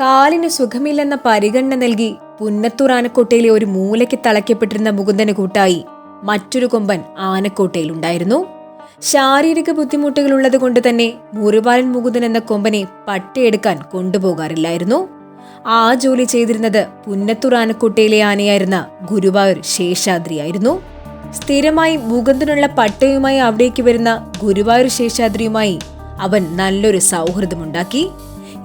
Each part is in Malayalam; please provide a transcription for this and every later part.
കാലിന് സുഖമില്ലെന്ന പരിഗണന നൽകി പുന്നത്തൂർ ആനക്കോട്ടയിലെ ഒരു മൂലയ്ക്ക് തളയ്ക്കപ്പെട്ടിരുന്ന മുകുന്ദന് കൂട്ടായി മറ്റൊരു കൊമ്പൻ ആനക്കോട്ടയിലുണ്ടായിരുന്നു ശാരീരിക ബുദ്ധിമുട്ടുകൾ ഉള്ളത് കൊണ്ട് തന്നെ മുറിവാലൻ മുകുന്ദൻ എന്ന കൊമ്പനെ പട്ടയെടുക്കാൻ കൊണ്ടുപോകാറില്ലായിരുന്നു. ആ ജോലി ചെയ്തിരുന്നത് പുന്നത്തൂർ ആനക്കോട്ടയിലെ ആനയായിരുന്ന ഗുരുവായൂർ ശേഷാദ്രിയായിരുന്നു. സ്ഥിരമായി മുകുന്ദനുള്ള പട്ടയുമായി അവിടേക്ക് വരുന്ന ഗുരുവായൂർ ശേഷാദ്രിയുമായി അവൻ നല്ലൊരു സൗഹൃദമുണ്ടാക്കി.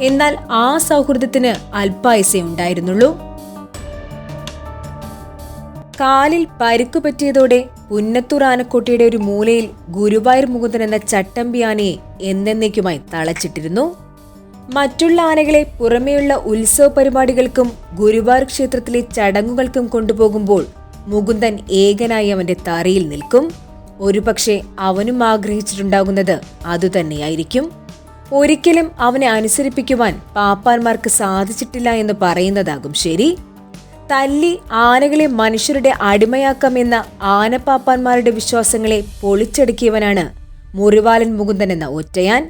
എന്നാൽ ആ സൗഹൃദത്തിന് അൽപായസേ ഉണ്ടായിരുന്നുള്ളൂ. കാലിൽ പരിക്കു പറ്റിയതോടെ പുന്നത്തൂർ ആനക്കോട്ടയുടെ ഒരു മൂലയിൽ ഗുരുവായൂർ മുകുന്ദൻ എന്ന ചട്ടമ്പി ആനയെ എന്നേക്കുമായി തളച്ചിട്ടിരുന്നു. മറ്റുള്ള ആനകളെ പുറമേയുള്ള ഉത്സവ പരിപാടികൾക്കും ഗുരുവായൂർ ക്ഷേത്രത്തിലെ ചടങ്ങുകൾക്കും കൊണ്ടുപോകുമ്പോൾ മുകുന്ദൻ ഏകനായി അവന്റെ തറയിൽ നിൽക്കും. ഒരുപക്ഷെ അവനും ആഗ്രഹിച്ചിട്ടുണ്ടാകുന്നത് അതുതന്നെയായിരിക്കും. ഒരിക്കലും അവനെ അനുസരിപ്പിക്കുവാൻ പാപ്പാന്മാർക്ക് സാധിച്ചിട്ടില്ല എന്ന് പറയുന്നതാകും ശരി. തല്ലി ആനകളെ മനുഷ്യരുടെ അടിമയാക്കാമെന്ന ആനപ്പാപ്പാന്മാരുടെ വിശ്വാസങ്ങളെ പൊളിച്ചടുക്കിയവനാണ് മുറിവാലൻ മുകുന്ദൻ എന്ന ഒറ്റയാൻ.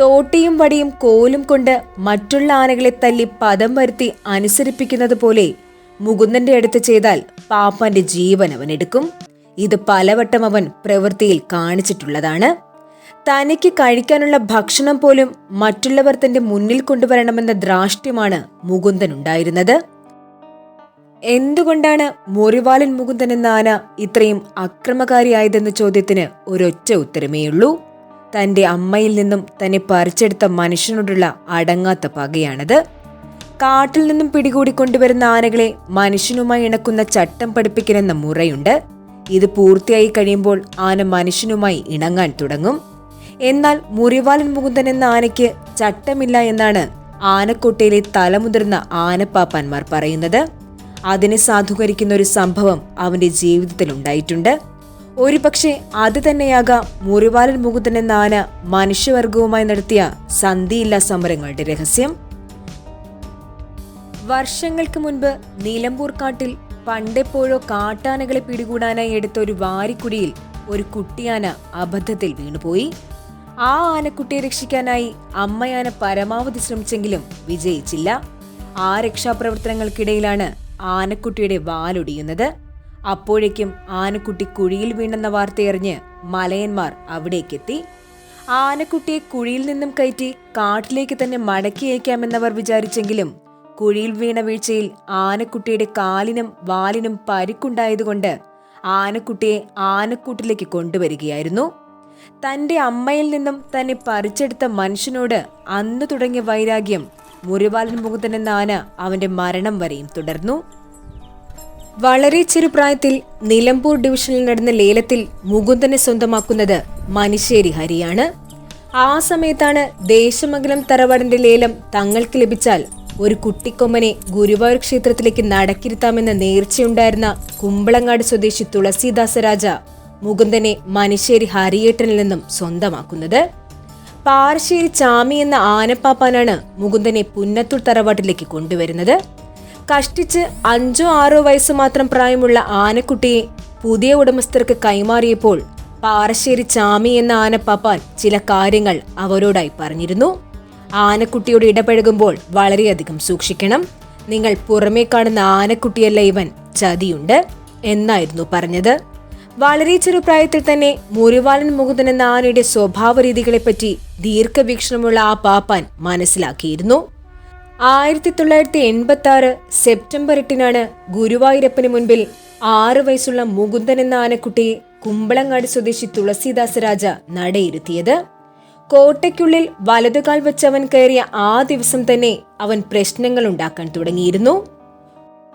തോട്ടിയും വടിയും കോലും കൊണ്ട് മറ്റുള്ള ആനകളെ തല്ലി പദം വരുത്തി അനുസരിപ്പിക്കുന്നത് പോലെ മുകുന്ദന്റെ അടുത്ത് ചെയ്താൽ പാപ്പാന്റെ ജീവൻ അവൻ എടുക്കും. ഇത് പലവട്ടം അവൻ പ്രവൃത്തിയിൽ കാണിച്ചിട്ടുള്ളതാണ്. തനിക്ക് കഴിക്കാനുള്ള ഭക്ഷണം പോലും മറ്റുള്ളവർ തന്റെ മുന്നിൽ കൊണ്ടുവരണമെന്ന ദ്രാഷ്ട്യമാണ് മുകുന്ദൻ ഉണ്ടായിരുന്നത്. എന്തുകൊണ്ടാണ് മുറിവാലൻ മുകുന്ദൻ എന്ന ആന ഇത്രയും അക്രമകാരിയായതെന്ന ചോദ്യത്തിന് ഒരൊറ്റ ഉത്തരമേയുള്ളൂ. തന്റെ അമ്മയിൽ നിന്നും തന്നെ പറിച്ചെടുത്ത മനുഷ്യനോടുള്ള അടങ്ങാത്ത പകയാണത്. കാട്ടിൽ നിന്നും പിടികൂടി കൊണ്ടുവരുന്ന ആനകളെ മനുഷ്യനുമായി ഇണക്കുന്ന ചട്ടം പഠിപ്പിക്കലെന്ന മുറയുണ്ട്. ഇത് പൂർത്തിയായി കഴിയുമ്പോൾ ആന മനുഷ്യനുമായി ഇണങ്ങാൻ തുടങ്ങും. എന്നാൽ മുറിവാലൻ മുകുന്ദൻ എന്ന ആനയ്ക്ക് ചട്ടമില്ല എന്നാണ് ആനക്കൊട്ടയിലെ തലമുതിർന്ന ആനപ്പാപ്പാന്മാർ പറയുന്നത്. അതിനെ സാധൂകരിക്കുന്ന ഒരു സംഭവം അവന്റെ ജീവിതത്തിൽ ഉണ്ടായിട്ടുണ്ട്. ഒരുപക്ഷെ അത് തന്നെയാകാം മുറിവാലൻ മുകുന്ദൻ എന്ന ആന മനുഷ്യവർഗവുമായി നടത്തിയ സന്ധിയില്ലാ സമരങ്ങളുടെ രഹസ്യം. വർഷങ്ങൾക്ക് മുൻപ് നിലമ്പൂർ കാട്ടിൽ പണ്ടെപ്പോഴോ കാട്ടാനകളെ പിടികൂടാനായി എടുത്ത ഒരു വാരിക്കുടിയിൽ ഒരു കുട്ടിയാന അബദ്ധത്തിൽ വീണുപോയി. ആ ആനക്കുട്ടിയെ രക്ഷിക്കാനായി അമ്മയാന പരമാവധി ശ്രമിച്ചെങ്കിലും വിജയിച്ചില്ല. ആ രക്ഷാപ്രവർത്തനങ്ങൾക്കിടയിലാണ് ആനക്കുട്ടിയുടെ വാലൊടിയുന്നത്. അപ്പോഴേക്കും ആനക്കുട്ടി കുഴിയിൽ വീണെന്ന വാർത്തയറിഞ്ഞ് മലയന്മാർ അവിടേക്കെത്തി. ആനക്കുട്ടിയെ കുഴിയിൽ നിന്നും കയറ്റി കാട്ടിലേക്ക് തന്നെ മടക്കി അയക്കാമെന്നവർ വിചാരിച്ചെങ്കിലും കുഴിയിൽ വീണ വീഴ്ചയിൽ ആനക്കുട്ടിയുടെ കാലിനും വാലിനും പരിക്കുണ്ടായതുകൊണ്ട് ആനക്കുട്ടിയെ ആനക്കൂട്ടിലേക്ക് കൊണ്ടുവരികയായിരുന്നു. തന്റെ അമ്മയിൽ നിന്നും തന്നെ പറിച്ചെടുത്ത മനുഷ്യനോട് അന്ന് തുടങ്ങിയ വൈരാഗ്യം മുറിവാലൻ മുകുന്ദൻ എന്ന ആന അവന്റെ മരണം വരെയും തുടർന്നു. വളരെ ചെറുപ്രായത്തിൽ നിലമ്പൂർ ഡിവിഷനിൽ നടന്ന ലേലത്തിൽ മുകുന്ദനെ സ്വന്തമാക്കുന്നത് മനിശ്ശേരി ഹരിയാണ്. ആ സമയത്താണ് ദേശമംഗലം തറവാടിന്റെ ലേലം തങ്ങൾക്ക് ലഭിച്ചാൽ ഒരു കുട്ടിക്കൊമ്മനെ ഗുരുവായൂർ ക്ഷേത്രത്തിലേക്ക് നടക്കിരുത്താമെന്ന നേർച്ചയുണ്ടായിരുന്ന കുമ്പളങ്ങാട് സ്വദേശി തുളസീദാസ രാജ മുകുന്ദനെ മനിശ്ശേരി ഹരിയേട്ടനിൽ നിന്നും സ്വന്തമാക്കുന്നത്. പാറശ്ശേരി ചാമി എന്ന ആനപ്പാപ്പാനാണ് മുകുന്ദനെ പുന്നത്തൂർ തറവാട്ടിലേക്ക് കൊണ്ടുവരുന്നത്. കഷ്ടിച്ച് അഞ്ചോ ആറോ വയസ്സ് മാത്രം പ്രായമുള്ള ആനക്കുട്ടിയെ പുതിയ ഉടമസ്ഥർക്ക് കൈമാറിയപ്പോൾ പാറശ്ശേരി ചാമി എന്ന ആനപ്പാപ്പാൻ ചില കാര്യങ്ങൾ അവരോടായി പറഞ്ഞിരുന്നു. ആനക്കുട്ടിയോട് ഇടപഴകുമ്പോൾ വളരെയധികം സൂക്ഷിക്കണം. നിങ്ങൾ പുറമേ കാണുന്ന ആനക്കുട്ടിയല്ല ഇവൻ ചതിയുണ്ട് എന്നായിരുന്നു പറഞ്ഞത്. വളരെ ചെറുപ്രായത്തിൽ തന്നെ മുറിവാലൻ മുകുന്ദൻ എന്ന ആനയുടെ സ്വഭാവ രീതികളെപ്പറ്റി ദീർഘവീക്ഷണമുള്ള ആ പാപ്പാൻ മനസ്സിലാക്കിയിരുന്നു. ആയിരത്തി തൊള്ളായിരത്തി എൺപത്തി ആറ് സെപ്റ്റംബർ എട്ടിനാണ് ഗുരുവായൂരപ്പന് മുൻപിൽ ആറു വയസ്സുള്ള മുകുന്ദൻ എന്ന ആനക്കുട്ടിയെ കുമ്പളങ്ങാട് സ്വദേശി തുളസീദാസ രാജ നടയിരുത്തിയത്. കോട്ടയ്ക്കുള്ളിൽ വലതുകാൽ വെച്ച് അവൻ കയറിയ ആ ദിവസം തന്നെ അവൻ പ്രശ്നങ്ങൾ ഉണ്ടാക്കാൻ തുടങ്ങിയിരുന്നു.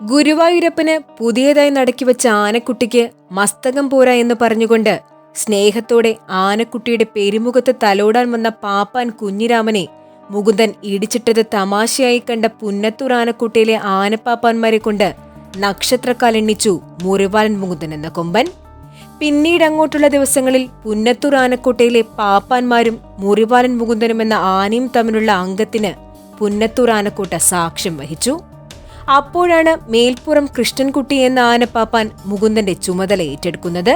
ഗുരുവായൂരപ്പന് പുതിയതായി നടക്കി വെച്ച ആനക്കുട്ടിക്ക് മസ്തകം പോരാ എന്ന് പറഞ്ഞുകൊണ്ട് സ്നേഹത്തോടെ ആനക്കുട്ടിയുടെ പെരുമുഖത്ത് തലോടാൻ വന്ന പാപ്പാൻ കുഞ്ഞിരാമനെ മുകുന്ദൻ ഇടിച്ചിട്ടത് തമാശയായി കണ്ട പുന്നത്തൂർ ആനക്കുട്ടിയിലെ ആനപ്പാപ്പാന്മാരെ കൊണ്ട് നക്ഷത്രക്കാലെണ്ണിച്ചു മുറിവാലൻ മുകുന്ദൻ എന്ന കൊമ്പൻ. പിന്നീട് അങ്ങോട്ടുള്ള ദിവസങ്ങളിൽ പുന്നത്തൂർ ആനക്കോട്ടയിലെ പാപ്പാന്മാരും മുറിവാലൻ മുകുന്ദനും എന്ന ആനയും തമ്മിലുള്ള അംഗത്തിന് പുന്നത്തൂർ ആനക്കോട്ട സാക്ഷ്യം വഹിച്ചു. അപ്പോഴാണ് മേൽപ്പുറം കൃഷ്ണൻകുട്ടി എന്ന ആനപ്പാപ്പാൻ മുകുന്ദന്റെ ചുമതല ഏറ്റെടുക്കുന്നത്.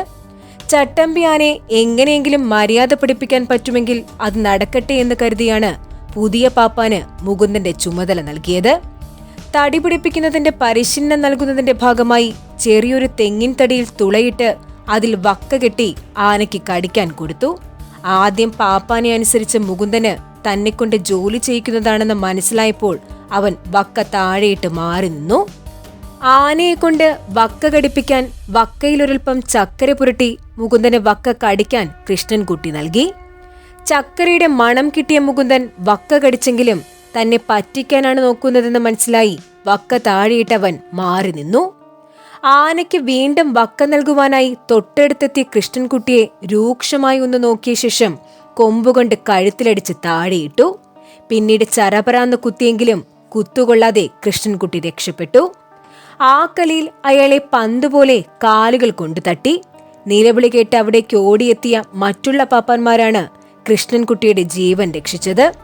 ചട്ടമ്പി ആനയെ എങ്ങനെയെങ്കിലും മര്യാദ പഠിപ്പിക്കാൻ പറ്റുമെങ്കിൽ അത് നടക്കട്ടെ എന്ന് കരുതിയാണ് പുതിയ പാപ്പാന് മുകുന്ദന്റെ ചുമതല നൽകിയത്. തടി പിടിപ്പിക്കുന്നതിന്റെ പരിശീലനം നൽകുന്നതിന്റെ ഭാഗമായി ചെറിയൊരു തെങ്ങിൻ തടിയിൽ തുളയിട്ട് അതിൽ വക്ക കെട്ടി ആനയ്ക്ക് കടിക്കാൻ കൊടുത്തു. ആദ്യം പാപ്പാനെ അനുസരിച്ച് മുകുന്ദന് തന്നെക്കൊണ്ട് ജോലി ചെയ്യിക്കുന്നതാണെന്ന് മനസ്സിലായപ്പോൾ അവൻ വക്ക താഴെയിട്ട് മാറി നിന്നു. ആനയെ കൊണ്ട് വക്ക കടിപ്പിക്കാൻ വക്കയിലൊരൽപ്പം ചക്കര പുരട്ടി മുകുന്ദന് വക്ക കടിക്കാൻ കൃഷ്ണൻകുട്ടി നൽകി. ചക്കരയുടെ മണം കിട്ടിയ മുകുന്ദൻ വക്ക കടിച്ചെങ്കിലും തന്നെ പറ്റിക്കാനാണ് നോക്കുന്നതെന്ന് മനസ്സിലായി വക്ക താഴെയിട്ടവൻ മാറി നിന്നു. ആനയ്ക്ക് വീണ്ടും വക്ക നൽകുവാനായി തൊട്ടടുത്തെത്തിയ കൃഷ്ണൻകുട്ടിയെ രൂക്ഷമായി ഒന്ന് നോക്കിയ ശേഷം കൊമ്പുകൊണ്ട് കഴുത്തിലടിച്ച് താഴെയിട്ടു. പിന്നീട് ചരപരാന്ന് കുത്തിയെങ്കിലും കുത്തുകൊള്ളാതെ കൃഷ്ണൻകുട്ടി രക്ഷപ്പെട്ടു. ആ കലിയിൽ അയാളെ പന്തുപോലെ കാലുകൾ കൊണ്ടു തട്ടി. നിലവിളി കേട്ട് അവിടേക്ക് ഓടിയെത്തിയ മറ്റുള്ള പാപ്പന്മാരാണ് കൃഷ്ണൻകുട്ടിയുടെ ജീവൻ രക്ഷിച്ചത്.